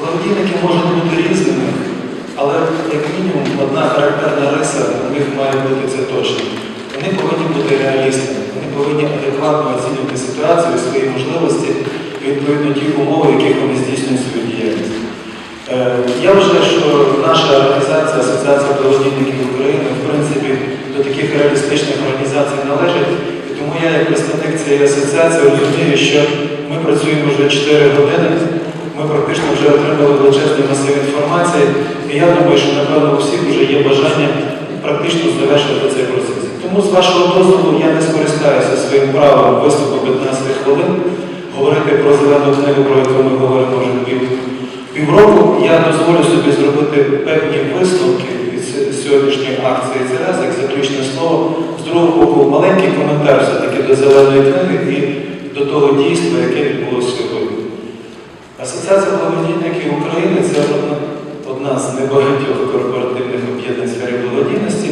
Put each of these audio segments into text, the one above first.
Благодійники можуть бути різними, але як мінімум одна характерна риса у них має бути це точно. Вони повинні бути реалістами, вони повинні адекватно оцінювати ситуацію, свої можливості і відповідно ті умови, в яких вони здійснюють свою діяльність. Е, Я вважаю, що наша організація, Асоціація благодійників України, в принципі, до таких реалістичних організацій належить. І тому я, як представник цієї асоціації, розумію, що ми працюємо вже 4 години, ми практично вже отримали величезний масив інформації, і я думаю, що напевно у всіх вже є бажання практично завершити цей процес. Тому з вашого дозволу я не скористаюся своїм правом виступу 15 хвилин, говорити про зелену книгу, про яку ми говоримо вже пів півроку я дозволю собі зробити певні висновки від сьогоднішньої акції це як заключне слово. З другого боку, маленький коментар все-таки до зеленої книги і до того дійства, яке відбулося сьогодні. Асоціація благодійників України це одна, одна з небагатьох корпоративних об'єднань сфері благодійності,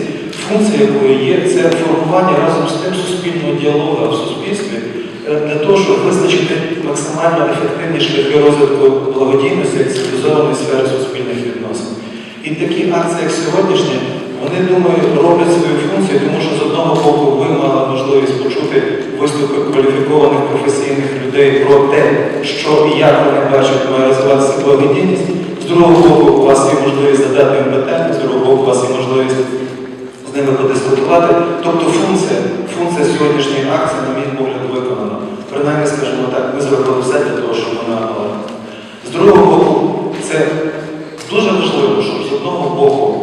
функція якої є це формування разом з тим суспільного діалогу в суспільстві для того, щоб визначити максимально ефективні шляхи розвитку благодійності як цивілізованої сфери суспільних відносин. І такі акції, як сьогоднішні, вони, думаю, роблять свою функцію, тому що з одного боку ви мали можливість почути виступи кваліфікованих професійних людей про те, що і як вони бачать, має розвиватися благодійність. З другого боку, у вас є можливість задати їм питання, з другого боку, у вас є можливість з ними подискутувати. Тобто функція, функція сьогоднішньої акції, на мій погляд, виконана. Принаймні, скажімо так, ми зробили все для того, щоб вона була. З другого боку, це дуже важливо, щоб з одного боку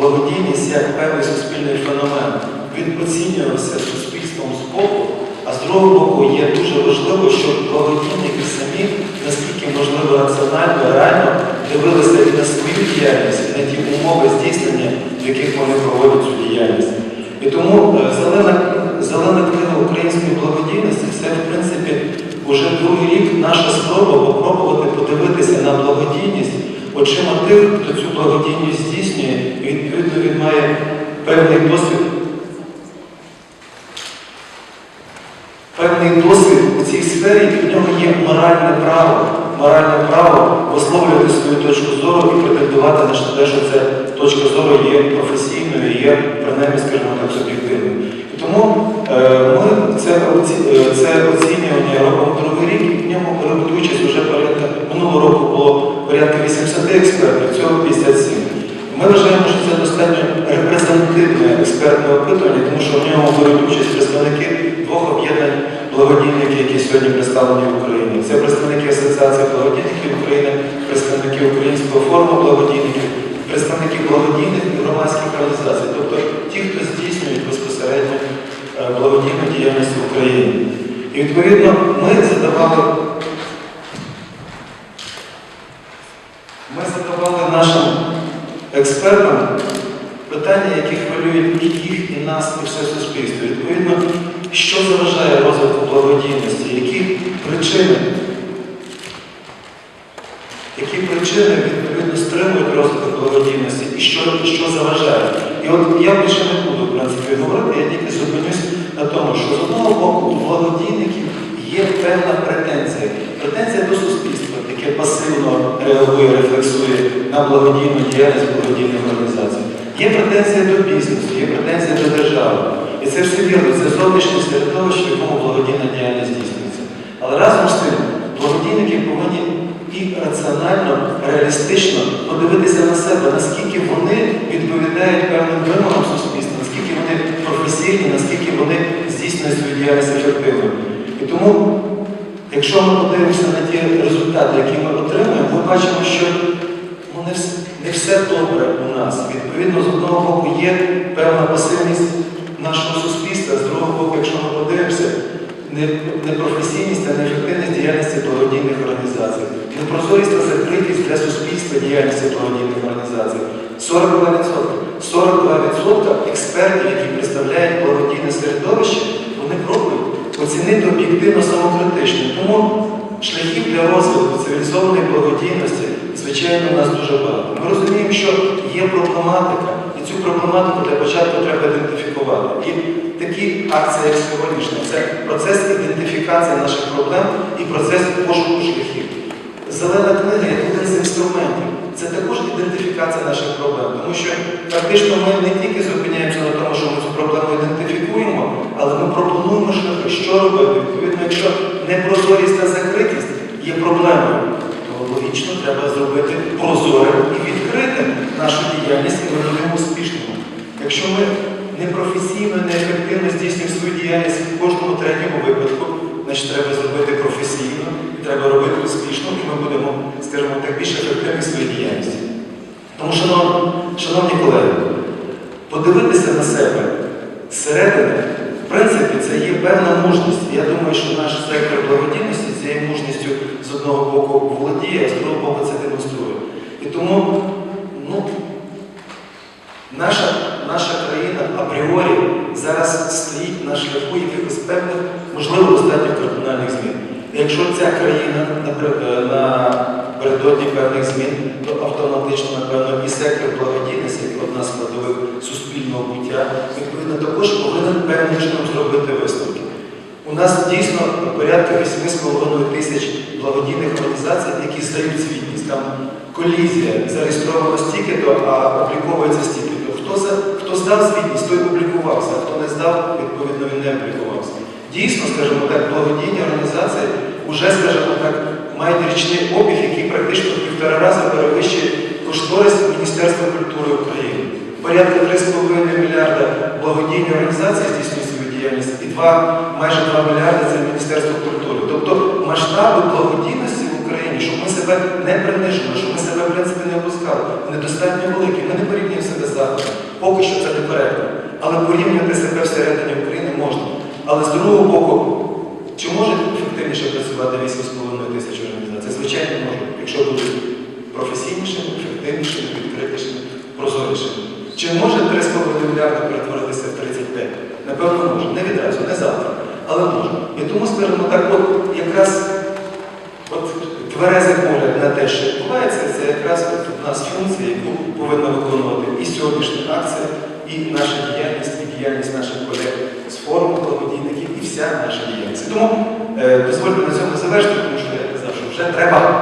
благодійність як певний суспільний феномен він оцінювався суспільством з боку, а з другого боку є дуже важливо, щоб благодійники самі, наскільки можливо раціонально, реально дивилися і на свою діяльність, і на ті умови здійснення, в яких вони проводять цю діяльність. І тому е, зелена, зелена книга української благодійності це, в принципі, уже другий рік наша спроба попробувати подивитися на благодійність очима тих, хто цю благодійність має певний досвід. Певний досвід у цій сфері, і в нього є моральне право, моральне право висловлювати свою точку зору і претендувати на те, що ця точка зору є професійною є, принаймні, скажімо так, суб'єктивною. І тому е, ми це, оці- е, це оцінювання робимо другий рік, і в ньому беруть участь вже порядка, минулого року було порядка 80 експертів, цього 57. Ми вважаємо, це достатньо репрезентативне експертне опитування, тому що в ньому беруть участь представники двох об'єднань благодійників, які сьогодні представлені в Україні. Це представники Асоціації благодійників України, представники Українського форуму благодійників, представники благодійних і громадських організацій, тобто ті, хто здійснюють безпосередньо е, благодійну діяльність в Україні. І відповідно ми задавали ми задавали нашим експертам питання, які хвилюють і їх, і нас, і все суспільство. Відповідно, що заважає розвитку благодійності, які причини, які причини відповідно стримують розвиток благодійності і що, що заважає. І от я більше не буду в принципі говорити, я тільки зупинюсь на тому, що з одного боку у благодійників є певна претензія. Претензія до суспільства, яке пасивно реагує, рефлексує на благодійну діяльність благодійних організацій. Є претензія до бізнесу, є претензія до держави. І це все вірно, це зовнішнє середовище, в якому благодійна діяльність здійснюється. Але разом з тим, благодійники повинні і раціонально, реалістично подивитися на себе, наскільки вони відповідають певним вимогам суспільства, наскільки вони професійні, наскільки вони здійснюють свою діяльність ефективно. І тому, якщо ми подивимося на ті результати, які ми отримуємо, ми бачимо, що ну, не, не все добре у нас. Відповідно, з одного боку є певна пасивність нашого суспільства, з другого боку, якщо ми подивимося, не- непрофесійність та неефективність діяльності благодійних організацій, непрозорість та закритість для суспільства діяльності благодійних організацій. 42%. 42% експертів, які представляють благодійне середовище, вони пробують оцінити об'єктивно самокритично. Тому шляхів для розвитку цивілізованої благодійності, звичайно, у нас дуже багато. Ми розуміємо, що є проблематика, і цю проблематику для початку треба ідентифікувати. І такі акції, як сьогоднішня, це процес ідентифікації наших проблем і процес пошуку шляхів. зелена книга як один з інструментів. Це також ідентифікація наших проблем, тому що фактично ми не тільки зупиняємося на тому, що ми цю проблему ідентифікуємо, але ми пропонуємо що робити. Відповідно, якщо непрозорість та закритість є проблемою, то логічно треба зробити прозорим і відкритим нашу діяльність, і будемо успішними. Якщо ми непрофесійно, неефективно здійснюємо свою діяльність в кожному третьому випадку, значить треба зробити професійно і треба робити успішно, і ми будемо, скажімо так, більш ефективні в своїй діяльності. Тому, шановні, шановні колеги, подивитися на себе зсередини, в принципі, це є певна мужність. Я думаю, що наш сектор благодійності цією мужністю з одного боку володіє, а з другого боку це демонструє. І тому, ну, Наша, наша країна апріорі зараз стоїть на шляху якихось певних, можливо, достатньо кардинальних змін. Якщо ця країна напри- е, напередодні певних змін, то автоматично, напевно, і сектор благодійності, як одна складових суспільного буття, відповідно також повинен певним чином зробити висновки. У нас дійсно порядка 8,5 тисяч благодійних організацій, які здають звітність. Там колізія зареєстровано стільки-то, а обліковується стільки-то. Хто, хто здав звітність, той публікувався, а хто не здав, відповідно, він не публікувався. Дійсно, скажімо так, благодійні організації вже, скажімо так, мають річний обіг, який практично півтора рази перевищує кошторис Міністерства культури України. Порядка 3,5 мільярда благодійні організації здійснюють свою діяльність і 2, майже 2 мільярди це Міністерство культури. Тобто масштаби благодійності в Україні, щоб ми себе не принижили, щоб ми себе в принципі не опускали, вони достатньо великі. Ми не порівнюємо себе з Заходом. Поки що це некоректно. Але порівнювати себе всередині України можна. Але з другого боку, чи може ефективніше працювати 8,5 тисяч організацій? Звичайно, може, якщо будуть професійнішими, ефективнішими, відкритішими, прозорішими. Чи може 3,5 мільярда перетворитися в 35? Напевно, може. Не відразу, не завтра, але може. І тому, скажімо так, от якраз от тверезий погляд на те, що відбувається, це якраз от у нас функція, яку повинна виконувати і сьогоднішня акція, і наша діяльність, і діяльність наших колег з форуму благодійників, і вся наша діяльність. Тому е, дозвольте на цьому завершити, тому що я казав, що вже треба